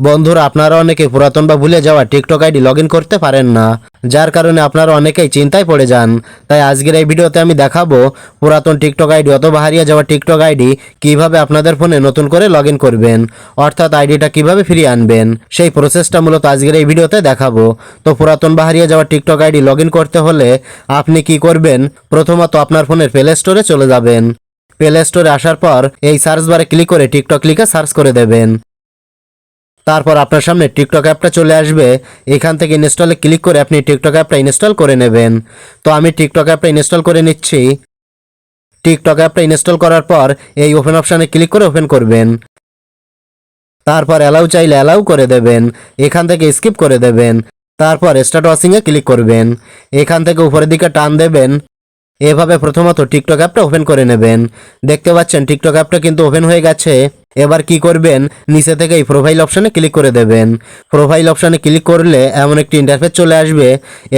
বন্ধুরা, আপনারা অনেকে পুরাতন বা ভুলে যাওয়া টিকটক আইডি লগ করতে পারেন না, যার কারণে আপনারা অনেকেই চিন্তায় পড়ে যান। তাই আজকের এই ভিডিওতে আমি দেখাবো পুরাতন টিকটক আইডি অথবা হারিয়ে যাওয়া টিকটক আইডি কীভাবে আপনাদের ফোনে নতুন করে লগ করবেন, অর্থাৎ আইডিটা কীভাবে ফিরিয়ে আনবেন, সেই প্রসেসটা মূলত আজকের এই ভিডিওতে দেখাবো। তো পুরাতন বা হারিয়ে যাওয়া টিকটক আইডি লগ করতে হলে আপনি কি করবেন? প্রথমত আপনার ফোনের প্লে স্টোরে চলে যাবেন। প্লে স্টোরে আসার পর এই সার্চ বারে ক্লিক করে টিকটক লিখে সার্চ করে দেবেন। তারপর আপনার সামনে টিকটক অ্যাপটা চলে আসবে। এখান থেকে ইনস্টলে ক্লিক করে আপনি টিকটক অ্যাপটা ইনস্টল করে নেবেন। তো আমি টিকটক অ্যাপটা ইনস্টল করে নিচ্ছি। টিকটক অ্যাপটা ইনস্টল করার পর এই ওপেন অপশানে ক্লিক করে ওপেন করবেন। তারপর অ্যালাউ চাইলে অ্যালাউ করে দেবেন। এখান থেকে স্কিপ করে দেবেন। তারপর স্টার্ট ওয়াশিংয়ে ক্লিক করবেন। এখান থেকে উপরের দিকে টান দেবেন। এভাবে প্রথমত টিকটক অ্যাপটা ওপেন করে নেবেন। দেখতে পাচ্ছেন টিকটক অ্যাপটা কিন্তু ওপেন হয়ে গেছে। এবার কি করবেন? নিচে থেকে এই প্রোফাইল অপশানে ক্লিক করে দেবেন। প্রোফাইল অপশানে ক্লিক করলে এমন একটি ইন্টারফেস চলে আসবে।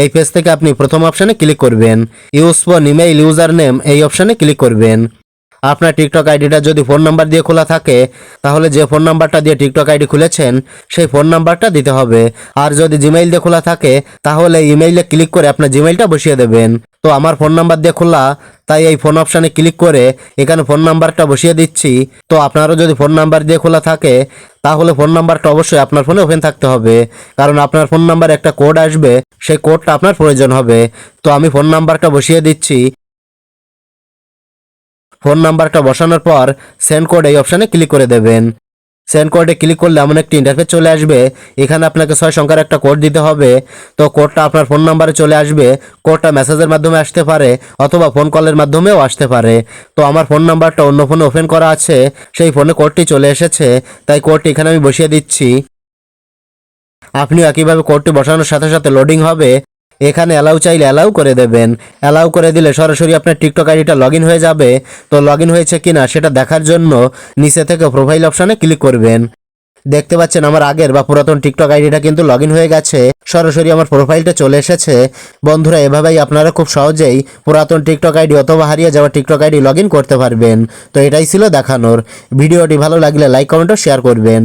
এই পেজ থেকে আপনি প্রথম অপশানে ক্লিক করবেন। Use for email user name এই অপশানে ক্লিক করবেন। আপনার টিকটক আইডিটা যদি ফোন নাম্বার দিয়ে খোলা থাকে, তাহলে যে ফোন নাম্বারটা দিয়ে টিকটক আইডি খুলেছেন, সেই ফোন নাম্বারটা দিতে হবে। আর যদি জিমেইল দিয়ে খোলা থাকে, তাহলে ইমেইলে ক্লিক করে আপনার জিমেইলটা বসিয়ে দেবেন। তো আমার ফোন নাম্বার দিয়ে খোলা তাই এই ফোন অপশানে ক্লিক করে এখানে ফোন নাম্বারটা বসিয়ে দিচ্ছি। তো আপনারও যদি ফোন নাম্বার দিয়ে খোলা থাকে, তাহলে ফোন নাম্বারটা অবশ্যই আপনার ফোনে ওপেন থাকতে হবে। কারণ আপনার ফোন নাম্বার একটা কোড আসবে, সেই কোডটা আপনার প্রয়োজন হবে। তো আমি ফোন নাম্বারটা বসিয়ে দিচ্ছি। ফোন নাম্বারটা বসানোর পর সেন্ড কোড এই অপশানে ক্লিক করে দেবেন। সেন্ড কোডে ক্লিক করলে এমন একটি ইন্টারফেস চলে আসবে। এখানে আপনাকে ছয় সংখ্যার একটা কোড দিতে হবে। তো কোডটা আপনার ফোন নাম্বারে চলে আসবে। কোডটা মেসেজের মাধ্যমে আসতে পারে অথবা ফোন কলের মাধ্যমেও আসতে পারে। তো আমার ফোন নাম্বারটা অন্য ফোনে ওপেন করা আছে। সেই ফোনে কোডটি চলে এসেছে। তাই কোডটি এখানে আমি বসিয়ে দিচ্ছি। আপনিও একইভাবে কোডটি বসানোর সাথে সাথে লোডিং হবে। এখানে অ্যালাউ চাইলে অ্যালাউ করে দেবেন। অ্যালাউ করে দিলে সরাসরি আপনার টিকটক আইডিটা লগ হয়ে যাবে। তো লগ হয়েছে কিনা সেটা দেখার জন্য নিচে থেকে প্রোফাইল অপশানে ক্লিক করবেন। দেখতে পাচ্ছেন আমার আগের বা পুরাতন টিকটক আইডিটা কিন্তু লগ হয়ে গেছে। সরাসরি আমার প্রোফাইলটা চলে এসেছে। বন্ধুরা, এভাবেই আপনারা খুব সহজেই পুরাতন টিকটক আইডি অথবা হারিয়ে যাওয়া টিকটক আইডি লগ করতে পারবেন। তো এটাই ছিল দেখানোর। ভিডিওটি ভালো লাগলে লাইক কমেন্ট ও শেয়ার করবেন।